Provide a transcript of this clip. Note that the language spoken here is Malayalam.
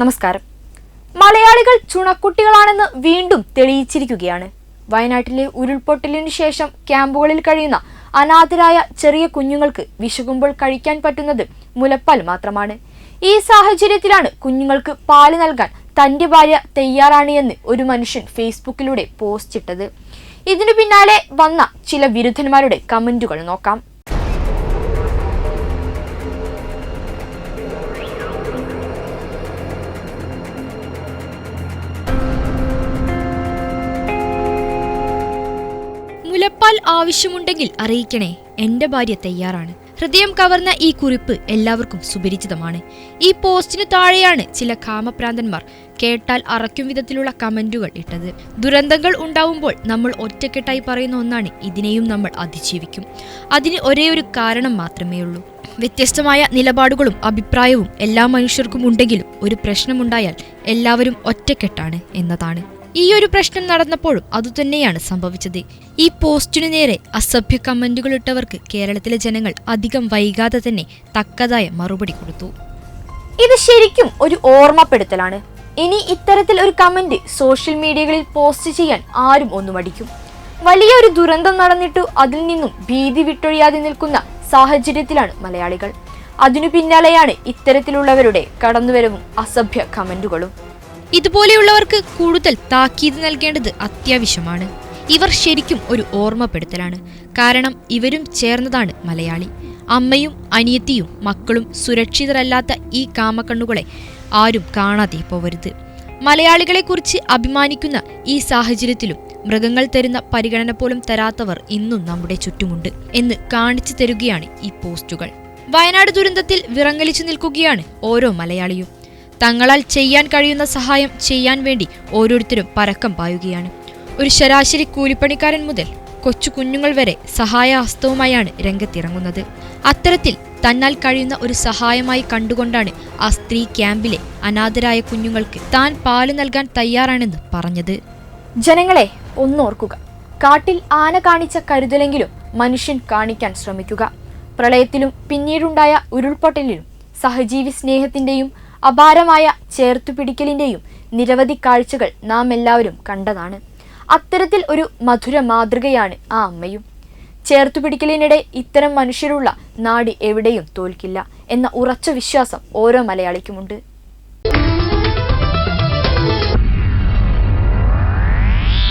നമസ്കാരം. മലയാളികൾ ചുണക്കുട്ടികളാണെന്ന് വീണ്ടും തെളിയിച്ചിരിക്കുകയാണ്. വയനാട്ടിലെ ഉരുൾപൊട്ടലിനു ശേഷം ക്യാമ്പുകളിൽ കഴിയുന്ന അനാഥരായ ചെറിയ കുഞ്ഞുങ്ങൾക്ക് വിശകുമ്പോൾ കഴിക്കാൻ പറ്റുന്നത് മുലപ്പാൽ മാത്രമാണ്. ഈ സാഹചര്യത്തിലാണ് കുഞ്ഞുങ്ങൾക്ക് പാൽ നൽകാൻ തന്റെ ഭാര്യ തയ്യാറാണ് എന്ന് ഒരു മനുഷ്യൻ ഫേസ്ബുക്കിലൂടെ പോസ്റ്റ് ഇട്ടത്. ഇതിനു പിന്നാലെ വന്ന ചില വിരുദ്ധന്മാരുടെ കമന്റുകൾ നോക്കാം. മുലപ്പാൽ ആവശ്യമുണ്ടെങ്കിൽ അറിയിക്കണേ എന്റെ ഭാര്യ തയ്യാറാണ്. ഹൃദയം കവർന്ന ഈ കുറിപ്പ് എല്ലാവർക്കും സുപരിചിതമാണ്. ഈ പോസ്റ്റിനു താഴെയാണ് ചില കാമപ്രാന്തന്മാർ കേട്ടാൽ അറയ്ക്കും വിധത്തിലുള്ള കമന്റുകൾ ഇട്ടത്. ദുരന്തങ്ങൾ ഉണ്ടാവുമ്പോൾ നമ്മൾ ഒറ്റക്കെട്ടായി പറയുന്ന ഒന്നാണ് ഇതിനെയും നമ്മൾ അതിജീവിക്കും. അതിന് ഒരേ ഒരു കാരണം മാത്രമേ ഉള്ളൂ. വ്യത്യസ്തമായ നിലപാടുകളും അഭിപ്രായവും എല്ലാ മനുഷ്യർക്കും ഉണ്ടെങ്കിലും ഒരു പ്രശ്നമുണ്ടായാൽ എല്ലാവരും ഒറ്റക്കെട്ടാണ് എന്നതാണ്. ഈ ഒരു പ്രശ്നം നടന്നപ്പോഴും അതുതന്നെയാണ് സംഭവിച്ചത്. ഈ പോസ്റ്റിനു നേരെ അസഭ്യ കമന്റുകൾ ഇട്ടവർക്ക് കേരളത്തിലെ ജനങ്ങൾ അധികം വൈകാതെ തന്നെ തക്കതായ മറുപടി കൊടുത്തു. ഇത് ശരിക്കും ഒരു ഓർമ്മപ്പെടുത്തലാണ്. ഇനി ഇത്തരത്തിൽ ഒരു കമന്റ് സോഷ്യൽ മീഡിയകളിൽ പോസ്റ്റ് ചെയ്യാൻ ആരും ഒന്നും മടിക്കും. വലിയൊരു ദുരന്തം നടന്നിട്ടു അതിൽ നിന്നും ഭീതി വിട്ടൊഴിയാതെ നിൽക്കുന്ന സാഹചര്യത്തിലാണ് മലയാളികൾ. അതിനു പിന്നാലെയാണ് ഇത്തരത്തിലുള്ളവരുടെ കടന്നുവരവും അസഭ്യ കമന്റുകളും. ഇതുപോലെയുള്ളവർക്ക് കൂടുതൽ താക്കീത് നൽകേണ്ടത് അത്യാവശ്യമാണ്. ഇവർ ശരിക്കും ഒരു ഓർമ്മപ്പെടുത്തലാണ്. കാരണം ഇവരും ചേർന്നതാണ് മലയാളി. അമ്മയും അനിയത്തിയും മക്കളും സുരക്ഷിതരല്ലാത്ത ഈ കാമക്കണ്ണുകളെ ആരും കാണാതെ പോവരുത്. മലയാളികളെക്കുറിച്ച് അഭിമാനിക്കുന്ന ഈ സാഹചര്യത്തിലും മൃഗങ്ങൾ തരുന്ന പരിഗണന പോലും തരാത്തവർ ഇന്നും നമ്മുടെ ചുറ്റുമുണ്ട് എന്ന് കാണിച്ചു തരുകയാണ് ഈ പോസ്റ്റുകൾ. വയനാട് ദുരന്തത്തിൽ വിറങ്ങലിച്ചു നിൽക്കുകയാണ് ഓരോ മലയാളിയും. തങ്ങളാൽ ചെയ്യാൻ കഴിയുന്ന സഹായം ചെയ്യാൻ വേണ്ടി ഓരോരുത്തരും പരക്കം പായുകയാണ്. ഒരു ശരാശരി കൂലിപ്പണിക്കാരൻ മുതൽ കൊച്ചു കുഞ്ഞുങ്ങൾ വരെ സഹായഹസ്തവുമായാണ് രംഗത്തിറങ്ങുന്നത്. അത്തരത്തിൽ തന്നാൽ കഴിയുന്ന ഒരു സഹായമായി കണ്ടുകൊണ്ടാണ് ആ സ്ത്രീ ക്യാമ്പിലെ അനാഥരായ കുഞ്ഞുങ്ങൾക്ക് താൻ പാൽ നൽകാൻ തയ്യാറാണെന്ന് പറഞ്ഞത്. ജനങ്ങളെ ഒന്നോർക്കുക. കാട്ടിൽ ആന കാണിച്ച കരുതലെങ്കിലും മനുഷ്യൻ കാണിക്കാൻ ശ്രമിക്കുക. പ്രളയത്തിലും പിന്നീടുണ്ടായ ഉരുൾപൊട്ടലിലും സഹജീവി സ്നേഹത്തിന്റെയും അപാരമായ ചേർത്തുപിടിക്കലിന്റെയും നിരവധി കാഴ്ചകൾ നാം എല്ലാവരും കണ്ടതാണ്. അത്തരത്തിൽ ഒരു മധുര മാതൃകയാണ് ആ അമ്മയും. ചേർത്തുപിടിക്കലിനിടെ ഇത്തരം മനുഷ്യരുള്ള നാടി എവിടെയും തോൽക്കില്ല എന്ന ഉറച്ച വിശ്വാസം ഓരോ മലയാളിക്കുമുണ്ട്.